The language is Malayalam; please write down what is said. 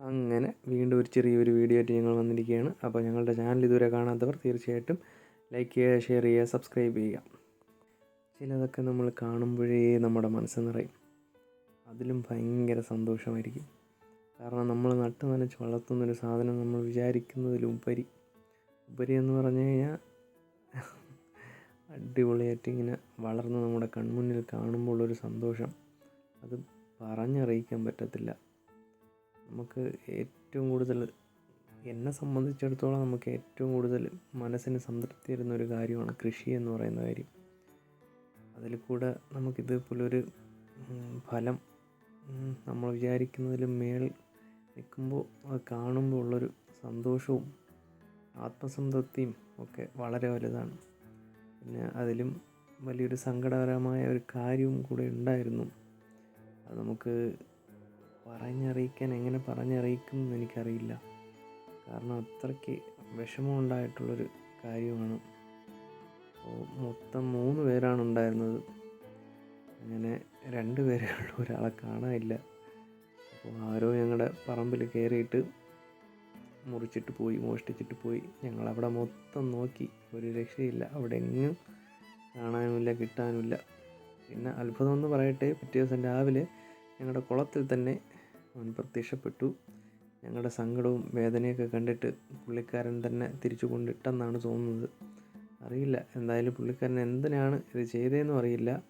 അങ്ങനെ വീണ്ടും ഒരു ചെറിയൊരു വീഡിയോ ആയിട്ട് ഞങ്ങൾ വന്നിരിക്കുകയാണ്. അപ്പോൾ ഞങ്ങളുടെ ചാനൽ ഇതുവരെ കാണാത്തവർ തീർച്ചയായിട്ടും ലൈക്ക് ചെയ്യുക ഷെയർ ചെയ്യുക സബ്സ്ക്രൈബ് ചെയ്യുക. ചിലതൊക്കെ നമ്മൾ കാണുമ്പോഴേ നമ്മുടെ മനസ്സ് നിറയും. അതിലും ഭയങ്കര സന്തോഷമായിരിക്കും. കാരണം നമ്മൾ നട്ട് നനച്ച് വളർത്തുന്നൊരു സാധനം നമ്മൾ വിചാരിക്കുന്നതിലുപരി ഉപരി എന്ന് പറഞ്ഞു കഴിഞ്ഞാൽ അടിപൊളിയായിട്ട് ഇങ്ങനെ വളർന്ന് നമ്മുടെ കൺമുന്നിൽ കാണുമ്പോൾ ഒരു സന്തോഷം. അത് പറഞ്ഞറിയിക്കാൻ പറ്റത്തില്ല. നമുക്ക് ഏറ്റവും കൂടുതൽ എന്നെ സംബന്ധിച്ചിടത്തോളം നമുക്ക് ഏറ്റവും കൂടുതൽ മനസ്സിന് സംതൃപ്തി തരുന്ന ഒരു കാര്യമാണ് കൃഷി എന്ന് പറയുന്ന കാര്യം. അതിൽ കൂടെ നമുക്കിതേപോലൊരു ഫലം നമ്മൾ വിചാരിക്കുന്നതിലും മേൽ നിൽക്കുമ്പോൾ അത് കാണുമ്പോൾ ഉള്ളൊരു സന്തോഷവും ആത്മസംതൃപ്തിയും ഒക്കെ വളരെ വലുതാണ്. പിന്നെ അതിലും വലിയൊരു സങ്കടകരമായ ഒരു കാര്യവും കൂടെ ഉണ്ടായിരുന്നു. അത് നമുക്ക് പറഞ്ഞറിയിക്കാൻ എങ്ങനെ പറഞ്ഞറിയിക്കും എന്ന് എനിക്കറിയില്ല. കാരണം അത്രയ്ക്ക് വിഷമമുണ്ടായിട്ടുള്ളൊരു കാര്യമാണ്. അപ്പോൾ മൊത്തം മൂന്ന് പേരാണ് ഉണ്ടായിരുന്നത്. അങ്ങനെ രണ്ട് പേരെ ഉള്ളൂ. ഒരാളെ കാണാനില്ല. അപ്പോൾ ആരോ ഞങ്ങളുടെ പറമ്പിൽ കയറിയിട്ട് മുറിച്ചിട്ട് പോയി മോഷ്ടിച്ചിട്ട് പോയി. ഞങ്ങളവിടെ മൊത്തം നോക്കി. ഒരു രക്ഷയില്ല. അവിടെ എങ്ങും കാണാനുമില്ല കിട്ടാനുമില്ല. പിന്നെ അത്ഭുതം എന്ന് പറയട്ടെ പിറ്റേ ദിവസം രാവിലെ ഞങ്ങളുടെ കുളത്തിൽ തന്നെ അവൻ പ്രത്യക്ഷപ്പെട്ടു. ഞങ്ങളുടെ സങ്കടവും വേദനയൊക്കെ കണ്ടിട്ട് പുള്ളിക്കാരൻ തന്നെ തിരിച്ചു കൊണ്ടിട്ടെന്നാണ് തോന്നുന്നത്. അറിയില്ല. എന്തായാലും പുള്ളിക്കാരൻ എന്തിനാണ് ഇത് ചെയ്തതെന്നും അറിയില്ല.